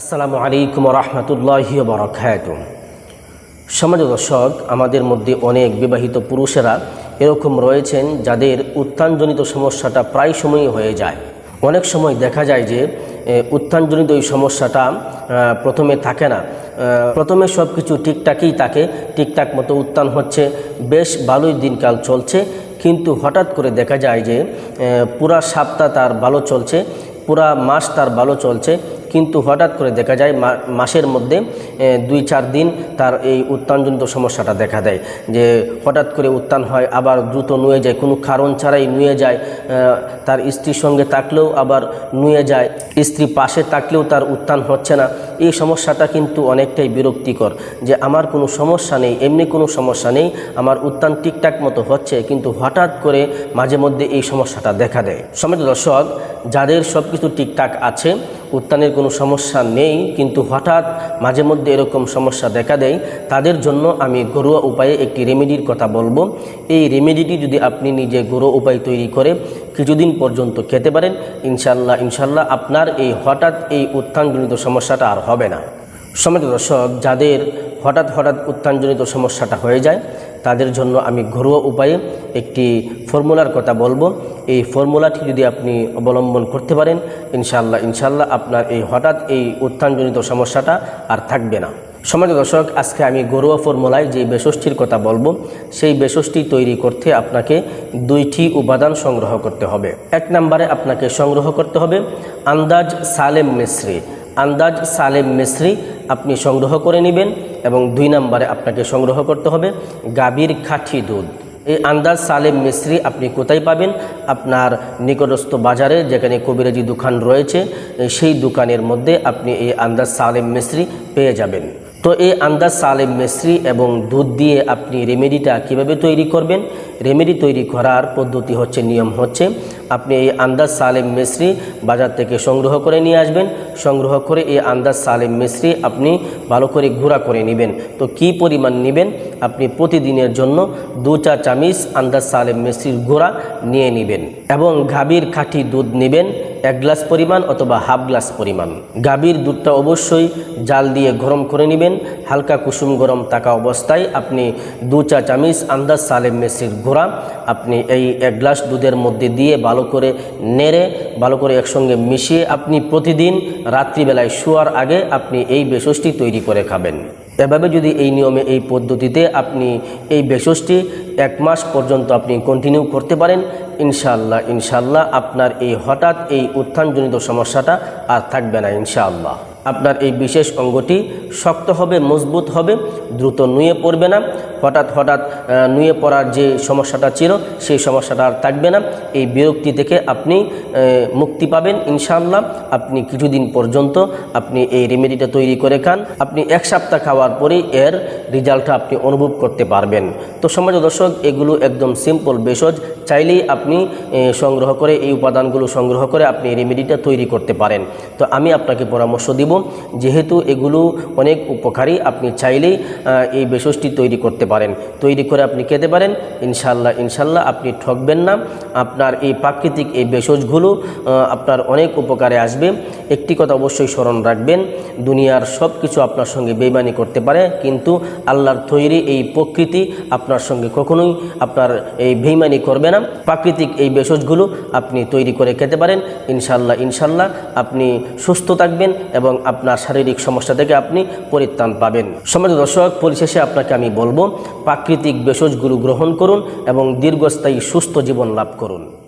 আসসালামু আলাইকুম রহমতুল্লাহ বরকাত সমাজ দর্শক, আমাদের মধ্যে অনেক বিবাহিত পুরুষেরা এরকম রয়েছেন যাদের উত্থানজনিত সমস্যাটা প্রায় সময়ই হয়ে যায়। অনেক সময় দেখা যায় যে উত্থানজনিত এই সমস্যাটা প্রথমে থাকে না। প্রথমে সব কিছু ঠিকঠাকই থাকে, ঠিকঠাক মতো উত্থান হচ্ছে, বেশ ভালোই দিনকাল চলছে। কিন্তু হঠাৎ করে দেখা যায় যে পুরা সপ্তাহ তার ভালো চলছে, পুরা মাস তার ভালো চলছে কিন্তু হঠাৎ করে দেখা যায় মাসের মধ্যে দুই চার দিন তার এই উত্তানজনিত সমস্যাটা দেখা দেয়। যে হঠাৎ করে উত্তান হয়, আবার দ্রুত নুয়ে যায়, কোনো কারণ ছাড়াই নুয়ে যায় তার স্ত্রীর সঙ্গে থাকলেও আবার নুয়ে যায়, স্ত্রী পাশে থাকলেও তার উত্থান হচ্ছে না। এই সমস্যাটা কিন্তু অনেকটাই বিরক্তিকর যে আমার কোনো সমস্যা নেই, এমনি কোনো সমস্যা নেই, আমার উত্থান ঠিকঠাক মতো হচ্ছে, কিন্তু হঠাৎ করে মাঝে মধ্যে এই সমস্যাটা দেখা দেয়। সমিত দর্শক, যাদের সব কিছু ঠিকঠাক আছে উত্থানের কোনো সমস্যা নেই, কিন্তু হঠাৎ মাঝে মধ্যে এরকম সমস্যা দেখা দেয়, তাদের জন্য আমি ঘরোয়া উপায়ে একটি রেমেডির কথা বলব। এই রেমেডিটি যদি আপনি নিজে ঘরোয়া উপায় তৈরি করে কিছুদিন পর্যন্ত খেতে পারেন ইনশাল্লাহ ইনশাল্লাহ আপনার এই হঠাৎ এই উত্থানজনিত সমস্যাটা আর হবে না। সমিত দর্শক, যাদের হঠাৎ হঠাৎ উত্থানজনিত সমস্যাটা হয়ে যায় তাদের জন্য আমি ঘরোয়া উপায়ে একটি ফর্মুলার কথা বলব। এই ফর্মুলাটি যদি আপনি অবলম্বন করতে পারেন ইনশাল্লাহ ইনশাল্লাহ আপনার এই হঠাৎ এই উত্থানজনিত সমস্যাটা আর থাকবে না। সমাজ দর্শক, আজকে আমি ঘরোয়া ফর্মুলায় যে বেষষ্ঠীর কথা বলব, সেই বেষষ্ঠী তৈরি করতে আপনাকে দুইটি উপাদান সংগ্রহ করতে হবে। এক নম্বরে আপনাকে সংগ্রহ করতে হবে আন্দাজ সালেম মিশ্রি। আন্দাজ সালেম মিশ্রি আপনি সংগ্রহ করে নেবেন এবং দুই নম্বরে আপনাকে সংগ্রহ করতে হবে গাভীর খাঠি দুধ। এই আন্দাজ সালেম মিশ্রি আপনি কোথায় পাবেন? আপনার নিকটস্থ বাজারে যেখানে কবিরাজি দোকান রয়েছে, সেই দোকানের মধ্যে আপনি এই আন্দাজ সালেম মিশ্রি পেয়ে যাবেন। তো এই আন্দাজ সালেম মিশ্রি এবং দুধ দিয়ে আপনি রেমেডিটা কীভাবে তৈরি করবেন? রেমেডি তৈরি করার পদ্ধতি হচ্ছে, নিয়ম হচ্ছে, আপনি এই আন্দাজ সালেম মিশ্রি বাজার থেকে সংগ্রহ করে নিয়ে আসবেন। সংগ্রহ করে এই আন্দাজ সালেম মিশ্রি আপনি ভালো করে গুঁড়া করে নেবেন। তো কি পরিমাণ নেবেন? আপনি প্রতিদিনের জন্য দু চা চামিচ আন্দাজ সালেম মিশ্রির গুঁড়া নিয়ে নেবেন এবং গাভীর খাঁটি দুধ নেবেন। এক গ্লাস পরিমাণ অথবা হাফ গ্লাস পরিমাণ। গাভীর দুধটা অবশ্যই জাল দিয়ে গরম করে নেবেন। হালকা কুসুম গরম থাকা অবস্থায় আপনি দু চা চামিচ আন্দাজ সালেম মেসির ঘোড়া আপনি এই এক গ্লাস দুধের মধ্যে দিয়ে ভালো করে নেড়ে, ভালো করে একসঙ্গে মিশিয়ে আপনি প্রতিদিন রাত্রিবেলায় শোয়ার আগে আপনি এই বেশসটি তৈরি করে খাবেন। এভাবে যদি এই নিয়মে, এই পদ্ধতিতে আপনি এই বেশসটি এক মাস পর্যন্ত আপনি কন্টিনিউ করতে পারেন, ইনশাআল্লাহ ইনশাআল্লাহ আপনার এই হঠাৎ এই উত্থানজনিত সমস্যাটা আর থাকবে না, ইনশাআল্লাহ। আপনার এই বিশেষ অঙ্গটি শক্ত হবে, মজবুত হবে, দ্রুত নুয়ে পড়বে না। হঠাৎ হঠাৎ নুয়ে পড়ার যে সমস্যাটা ছিল, সেই সমস্যাটা আর থাকবে না। এই বিরক্তি থেকে আপনি মুক্তি পাবেন, ইনশাআল্লাহ। আপনি কিছুদিন পর্যন্ত আপনি এই রেমেডিটা তৈরি করে খান। আপনি এক সপ্তাহ খাওয়ার পরেই এর রেজাল্টটা আপনি অনুভব করতে পারবেন। তো সমাজ দর্শক, এগুলো একদম সিম্পল বেসজ। চাইলেই আপনি সংগ্রহ করে, এই উপাদানগুলো সংগ্রহ করে আপনি এই রেমেডিটা তৈরি করতে পারেন। তো আমি আপনাকে পরামর্শ দিব যেহেতু এগুলো অনেক উপকারী, আপনি চাইলেই এই বেসজটি তৈরি করতে পারেন। তৈরি করে আপনি খেতে পারেন। ইনশাল্লাহ ইনশাল্লাহ আপনি ঠকবেন না। আপনার এই প্রাকৃতিক এই বেসজগুলো আপনার অনেক উপকারে আসবে। একটি কথা অবশ্যই স্মরণ রাখবেন, দুনিয়ার সব কিছু আপনার সঙ্গে বেইমানি করতে পারে, কিন্তু আল্লাহর তৈরি এই প্রকৃতি আপনার সঙ্গে কখনোই আপনার এই বেইমানি করবে না। প্রাকৃতিক এই ভেষজগুলো আপনি তৈরি করে খেতে পারেন। ইনশাল্লাহ ইনশাল্লাহ আপনি সুস্থ থাকবেন এবং আপনার শারীরিক সমস্যা থেকে আপনি পরিত্রাণ পাবেন। সমাজ দর্শক, পরিশেষে আপনাকে আমি বলব, প্রাকৃতিক ভেষজগুলো গ্রহণ করুন এবং দীর্ঘস্থায়ী সুস্থ জীবন লাভ করুন।